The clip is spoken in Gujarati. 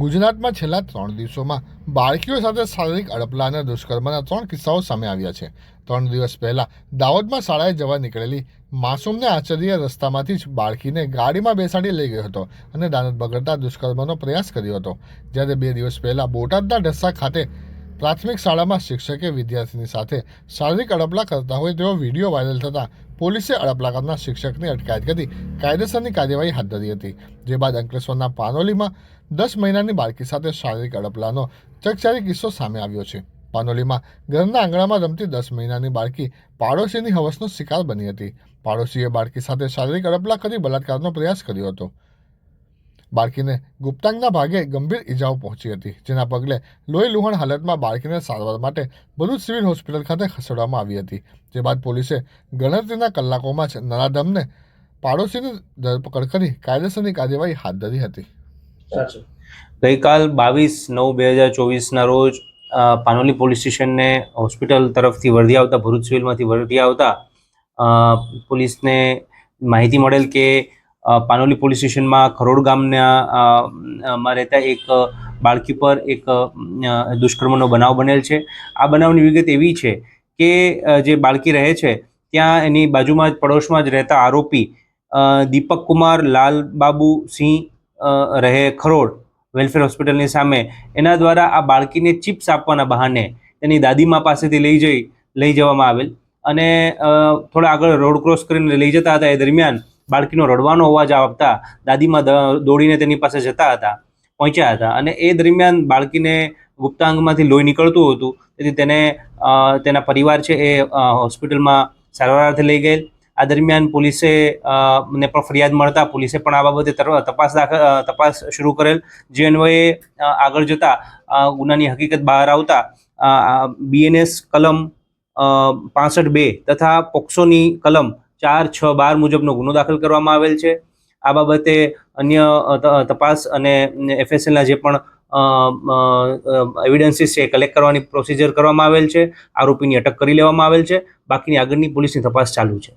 ગુજરાતમાં છેલ્લા ત્રણ દિવસોમાં બાળકીઓ સાથે શારીરિક અડપલા અને દુષ્કર્મના ત્રણ કિસ્સાઓ સામે આવ્યા છે. ત્રણ દિવસ પહેલા દાહોદમાં શાળાએ જવા નીકળેલી માસૂમને આચાર્ય રસ્તામાંથી જ બાળકીને ગાડીમાં બેસાડી લઈ ગયો હતો અને દાનત બગડતા દુષ્કર્મનો પ્રયાસ કર્યો હતો. જ્યારે બે દિવસ પહેલા બોટાદના ઢસા ખાતે પ્રાથમિક શાળામાં શિક્ષકે વિદ્યાર્થીની સાથે શારીરિક અડપલા કરતા હોય તેવો વીડિયો વાયરલ થતાં પોલીસે અડપલા કરનાર શિક્ષકની અટકાયત કરી કાયદેસરની કાર્યવાહી હાથ ધરી હતી. જે બાદ અંકલેશ્વરના પાનોલીમાં દસ મહિનાની બાળકી સાથે શારીરિક અડપલાનો ચકચારી કિસ્સો સામે આવ્યો છે. પાનોલીમાં ઘરના આંગણામાં રમતી દસ મહિનાની બાળકી પાડોશીની હવસનો શિકાર બની હતી. પાડોશીએ બાળકી સાથે શારીરિક અડપલા કરી બલાત્કારનો પ્રયાસ કર્યો હતો. બાળકીને ગુપ્તાંગના ભાગે ગંભીર ઈજાઓ પહોંચી હતી, જેના પગલે લોહી લુહાણ હાલતમાં બાળકીને સારવાર માટે ભરૂચ સિવિલ હોસ્પિટલ ખાતે ખસેડવામાં આવી હતી. જે બાદ પોલીસે ગણતરીના કલાકોમાં જ નરાધમને પાડોશીની ધરપકડ કરી કાયદેસરની કાર્યવાહી હાથ ધરી હતી. ગઈકાલ બાવીસ નવ બે હજાર ચોવીસના રોજ પાનોલી પોલીસ સ્ટેશનને હોસ્પિટલ તરફથી વર્ધી આવતા, ભરૂચ સિવિલમાંથી વર્ધી આવતા પોલીસને માહિતી મળેલ કે પાનોલી પોલીસ સ્ટેશનમાં ખરોડ ગામના રહેતા એક બાળકી પર એક દુષ્કર્મનો બનાવ બનેલ છે. આ બનાવની વિગત એવી છે કે જે બાળકી રહે છે, ત્યાં એની બાજુમાં જ, પડોશમાં જ રહેતા આરોપી દીપક કુમાર લાલબાબુ સિંહ રહે ખરોડ વેલફેર હોસ્પિટલની સામે. એના દ્વારા આ બાળકીને ચિપ્સ આપવાના બહાને તેની દાદીમા પાસેથી લઈ જઈ, લઈ જવામાં આવેલ. અને થોડા આગળ રોડ ક્રોસ કરીને લઈ જતા હતા એ દરમિયાન બાળકીનો રડવાનો અવાજ આવતા દાદીમાં દોડીને તેની પાસે જતા હતા, પહોંચ્યા હતા અને એ દરમિયાન બાળકીને ગુપ્તાંગમાંથી લોહી નીકળતું હતું. તેથી તેને તેના પરિવાર છે એ હોસ્પિટલમાં સારવાર અર્થે લઈ ગયેલ. આ દરમિયાન પોલીસે ને પણ ફરિયાદ મળતા પોલીસે પણ આ બાબતે તપાસ દાખલ તપાસ શરૂ કરેલ. જે અન્વયે આગળ જતા ગુનાની હકીકત બહાર આવતા બીએનએસ કલમ પાસઠ બે તથા પોક્સોની કલમ ચાર, છ, બાર મુજબનો ગુનો દાખલ કરવામાં આવેલ છે. આ બાબતે અન્ય તપાસ અને એફએસએલના જે પણ એવિડન્સીસ છે કલેક્ટ કરવાની પ્રોસિજર કરવામાં આવેલ છે. આરોપીની અટક કરી લેવામાં આવેલ છે. બાકીની આગળની પોલીસની તપાસ ચાલુ છે.